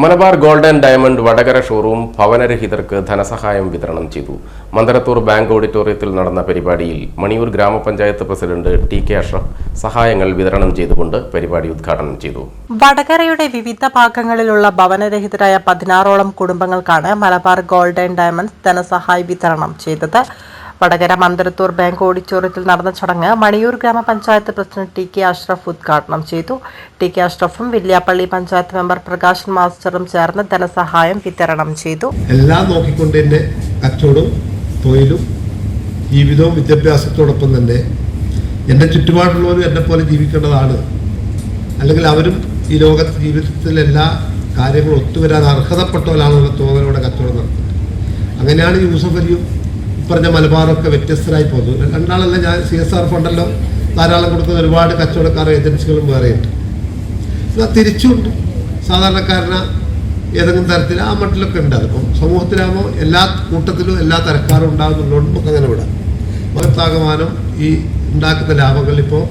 Malabar gold and diamond Vadakara showroom ഭവനരഹിതർക്ക് ധനസഹായം വിതരണം ചെയ്തു. മന്ദരത്തൂർ ബാങ്ക് ഓഡിറ്റോറിയത്തിൽ നടന്ന പരിപാടിയിൽ മണിയൂർ ഗ്രാമപഞ്ചായത്ത് പ്രസിഡന്റ് ടി കെ അഷ്റഫ് സഹായങ്ങൾ വിതരണം ചെയ്തുകൊണ്ട് പരിപാടി ഉദ്ഘാടനം ചെയ്തു. വടകരയുടെ വിവിധ ഭാഗങ്ങളിലുള്ള ഭവനരഹിതരായ പതിനാറോളം കുടുംബങ്ങൾക്കാണ് മലബാർ ഗോൾഡ് ആൻഡ് ഡയമണ്ട് ധനസഹായ വിതരണം ചെയ്തത്. വടകര മന്ദരത്തൂർ ബാങ്ക് ഓഡിറ്റോറിയത്തിൽ നടന്ന ചടങ്ങ് മണിയൂർ ഗ്രാമപഞ്ചായത്ത് പ്രസിഡന്റ് ടി കെ അഷ്റഫ് ഉദ്ഘാടനം ചെയ്തു. ടി കെ അഷ്റഫും വില്യാപ്പള്ളി പഞ്ചായത്ത് മെമ്പർ പ്രകാശൻ മാസ്റ്ററും ചേർന്ന് ധനസഹായം വിതരണം ചെയ്തു. എല്ലാം നോക്കിക്കൊണ്ട് തന്നെ കച്ചവടവും തൊഴിലും ജീവിതവും വിദ്യാഭ്യാസത്തോടൊപ്പം തന്നെ എന്റെ ചുറ്റുപാടുള്ളവരും എന്നെ പോലെ ജീവിക്കേണ്ടതാണ്. അല്ലെങ്കിൽ അവരും ഈ ലോക ജീവിതത്തിൽ എല്ലാ കാര്യങ്ങളും ഒത്തുവരാൻ അർഹതപ്പെട്ടവരാണെന്നുള്ള തോന്നലോടെ കച്ചവടം നടത്തുന്നത് അങ്ങനെയാണ് യൂസഫ് അലിയും പറഞ്ഞ മലബാറൊക്കെ വ്യത്യസ്തരായി പോകുന്നു. രണ്ടാളല്ല ഞാൻ സി എസ് ആർ ഫണ്ടല്ലോ ധാരാളം കൊടുക്കുന്ന ഒരുപാട് കച്ചവടക്കാർ ഏജൻസികളും വേറെയുണ്ട് എന്നാൽ തിരിച്ചുണ്ട്. സാധാരണക്കാരന് ഏതെങ്കിലും തരത്തിൽ ആ മട്ടിലൊക്കെ ഉണ്ട്. അതിപ്പം സമൂഹത്തിലാകുമ്പോൾ എല്ലാ കൂട്ടത്തിലും എല്ലാ തരക്കാരും ഉണ്ടാകുന്നുള്ളതുകൊണ്ട് നമുക്ക് അങ്ങനെ വിടാം. മഹത്താകമാനം ഈ ഉണ്ടാക്കുന്ന ലാഭങ്ങൾ ഇപ്പോൾ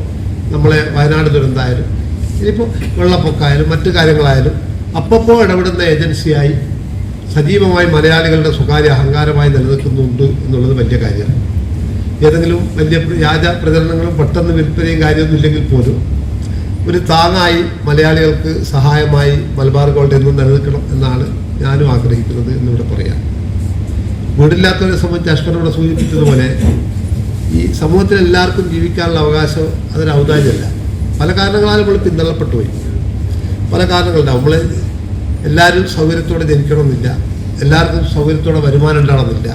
നമ്മളെ വയനാട് ദുരന്തമായാലും ഇനിയിപ്പോൾ വെള്ളപ്പൊക്കമായാലും മറ്റു കാര്യങ്ങളായാലും അപ്പപ്പോൾ ഇടപെടുന്ന ഏജൻസിയായി സജീവമായി മലയാളികളുടെ സ്വകാര്യ അഹങ്കാരമായി നിലനിൽക്കുന്നുണ്ട് എന്നുള്ളത് വലിയ കാര്യമാണ്. ഏതെങ്കിലും വലിയ വ്യാജ പ്രചരണങ്ങളും പെട്ടെന്ന് വിൽപ്പനയും കാര്യമൊന്നും ഇല്ലെങ്കിൽ പോലും ഒരു താങ്ങായി മലയാളികൾക്ക് സഹായമായി മലബാർ ഗോൾഡ് എന്നും നിലനിൽക്കണം എന്നാണ് ഞാനും ആഗ്രഹിക്കുന്നത് എന്നിവിടെ പറയാം. വീടില്ലാത്തവരെ സംബന്ധിച്ച് അഷ്കറിവിടെ സൂചിപ്പിച്ചതുപോലെ ഈ സമൂഹത്തിൽ എല്ലാവർക്കും ജീവിക്കാനുള്ള അവകാശം അതൊരു ഔദാര്യമല്ല. പല കാരണങ്ങളാലും നമ്മൾ പിന്തള്ളപ്പെട്ടു പോയി. പല കാരണങ്ങളുണ്ടാവും. നമ്മൾ എല്ലാവരും സൗകര്യത്തോടെ ജനിക്കണമെന്നില്ല. എല്ലാവർക്കും സൗകര്യത്തോടെ വരുമാനം ഉണ്ടാകണമെന്നില്ല.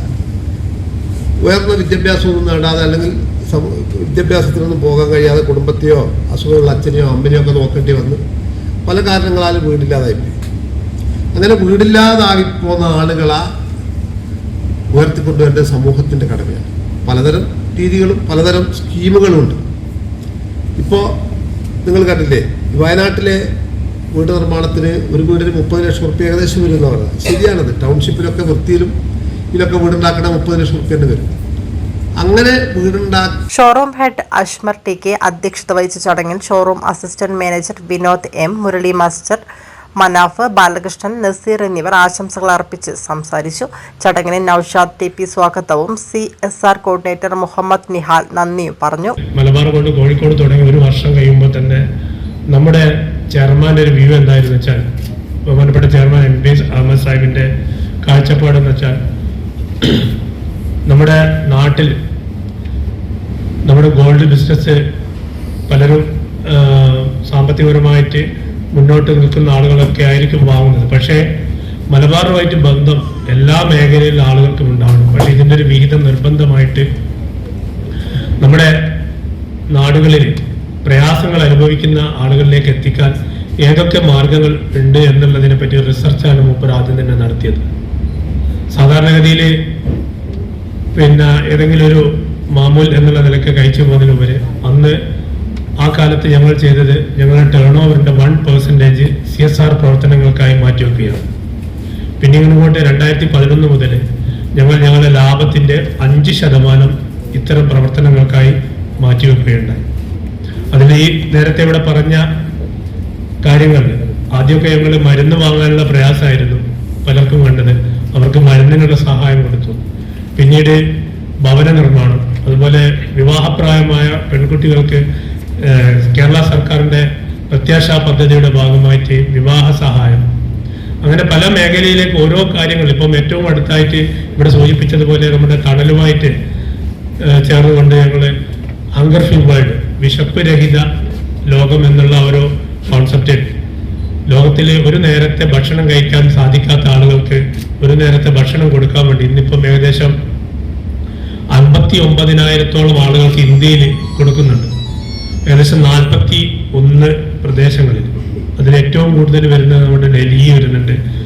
ഉയർന്ന വിദ്യാഭ്യാസമൊന്നും നേടാതെ അല്ലെങ്കിൽ വിദ്യാഭ്യാസത്തിനൊന്നും പോകാൻ കഴിയാതെ കുടുംബത്തെയോ അസുഖമുള്ള അച്ഛനെയോ അമ്മനെയോ ഒക്കെ നോക്കേണ്ടി വന്ന് പല കാരണങ്ങളാലും വീടില്ലാതായി പോയി അങ്ങനെ വീടില്ലാതായി പോകുന്ന ആളുകളെ ഉയർത്തിക്കൊണ്ടുവരേണ്ട സമൂഹത്തിന്റെ കടമയാണ്. പലതരം രീതികളും പലതരം സ്കീമുകളും ഉണ്ട് ഇപ്പോൾ നിങ്ങൾ കണ്ടില്ലേ വയനാട്ടിലെ വീട് നിർമ്മാണത്തിന് ഒരു വീടിന് മുപ്പത് ലക്ഷം റുപ്യ ഏകദേശം വരും എന്ന് പറഞ്ഞത്. ശരിയാണത്. ടൗൺഷിപ്പിലൊക്കെ വൃത്തിയിലും ഇതിലൊക്കെ വീടുണ്ടാക്കണ മുപ്പത് ലക്ഷം റുപ്യ തന്നെ വരും. അങ്ങനെ വീടുണ്ടാക്കി showroom head Ashmar T K അധ്യക്ഷത വഹിച്ച ചടങ്ങിൽ showroom assistant manager Vinod M Murali master Manaf Balakrishnan Nazeer എന്നിവർ ആശംസകൾ അർപ്പിച്ച് സംസാരിച്ചു. ചടങ്ങിന് നൌഷാദ് ടി പി സ്വാഗതവും C S R coordinator Muhammad Nihal നന്ദിയും പറഞ്ഞു. മലബാർ കൊണ്ട് കോഴിക്കോട് തുടങ്ങി ഒരു വർഷം കഴിയുമ്പോൾ തന്നെ നമ്മുടെ ചെയർമാന്റെ ഒരു വ്യൂ എന്തായിരുന്നു വെച്ചാൽ ബഹുമാനപ്പെട്ട ചെയർമാൻ എം പി അഹമ്മദ് സാഹിബിന്റെ കാഴ്ചപ്പാടെന്ന് വെച്ചാൽ നമ്മുടെ നാട്ടിൽ നമ്മുടെ ഗോൾഡ് ബിസിനസ് പലരും സാമ്പത്തികപരമായിട്ട് മുന്നോട്ട് നിൽക്കുന്ന ആളുകളൊക്കെ ആയിരിക്കും വാങ്ങുന്നത്. പക്ഷേ മലബാറുമായിട്ട് ബന്ധം എല്ലാ മേഖലയിലും ആളുകൾക്കും ഉണ്ടാവണം. പക്ഷെ ഇതിന്റെ ഒരു വിഹിതം നിർബന്ധമായിട്ട് നമ്മുടെ നാടുകളിൽ പ്രയാസങ്ങൾ അനുഭവിക്കുന്ന ആളുകളിലേക്ക് എത്തിക്കാൻ ഏതൊക്കെ മാർഗങ്ങൾ ഉണ്ട് എന്നുള്ളതിനെ പറ്റി റിസർച്ചാണ് മൂപ്പർ ആദ്യം തന്നെ നടത്തിയത്. സാധാരണഗതിയിൽ പിന്നെ ഏതെങ്കിലും ഒരു മാമൂൽ എന്നുള്ള നിലയ്ക്ക് കഴിച്ചു പോകുന്നതിനുപരി അന്ന് ആ കാലത്ത് ഞങ്ങൾ ചെയ്തത് ഞങ്ങളുടെ turn ഓവറിന്റെ one percentage C S R പ്രവർത്തനങ്ങൾക്കായി മാറ്റിവെക്കുകയാണ് പിന്നെ ഇങ്ങോട്ട് രണ്ടായിരത്തി പതിനൊന്ന് മുതൽ ഞങ്ങൾ ഞങ്ങളുടെ ലാഭത്തിന്റെ അഞ്ച് ശതമാനം ഇത്തരം പ്രവർത്തനങ്ങൾക്കായി മാറ്റിവെക്കുകയുണ്ടായി ഈ നേരത്തെ ഇവിടെ പറഞ്ഞ കാര്യങ്ങൾ ആദ്യമൊക്കെ ഞങ്ങൾ മരുന്ന് വാങ്ങാനുള്ള പ്രയാസമായിരുന്നു പലർക്കും കണ്ടത് അവർക്ക് മരുന്നിനുള്ള സഹായം കൊടുത്തു. പിന്നീട് ഭവന നിർമ്മാണം അതുപോലെ വിവാഹപ്രായമായ പെൺകുട്ടികൾക്ക് കേരള സർക്കാരിന്റെ പ്രത്യാശാ പദ്ധതിയുടെ ഭാഗമായിട്ട് വിവാഹ സഹായം. അങ്ങനെ പല മേഖലയിലേക്ക് ഓരോ കാര്യങ്ങൾ ഇപ്പം ഏറ്റവും അടുത്തായിട്ട് ഇവിടെ സൂചിപ്പിച്ചതുപോലെ നമ്മുടെ തണലുമായിട്ട് ചേർന്നുകൊണ്ട് ഞങ്ങൾ ഹങ്കർ ഫ്രീ വേൾഡ് വിശപ്പ് രഹിത ലോകം എന്നുള്ള ഒരു കോൺസെപ്റ്റ് ലോകത്തിൽ ഒരു നേരത്തെ ഭക്ഷണം കഴിക്കാൻ സാധിക്കാത്ത ആളുകൾക്ക് ഒരു നേരത്തെ ഭക്ഷണം കൊടുക്കാൻ വേണ്ടി ഇന്നിപ്പം ഏകദേശം അൻപത്തി ഒമ്പതിനായിരത്തോളം ആളുകൾക്ക് ഇന്ത്യയിൽ കൊടുക്കുന്നുണ്ട്. ഏകദേശം നാൽപ്പത്തി ഒന്ന് പ്രദേശങ്ങളിൽ. അതിൽ ഏറ്റവും കൂടുതൽ വരുന്നത് നമ്മുടെ ഡൽഹി വരുന്നുണ്ട്.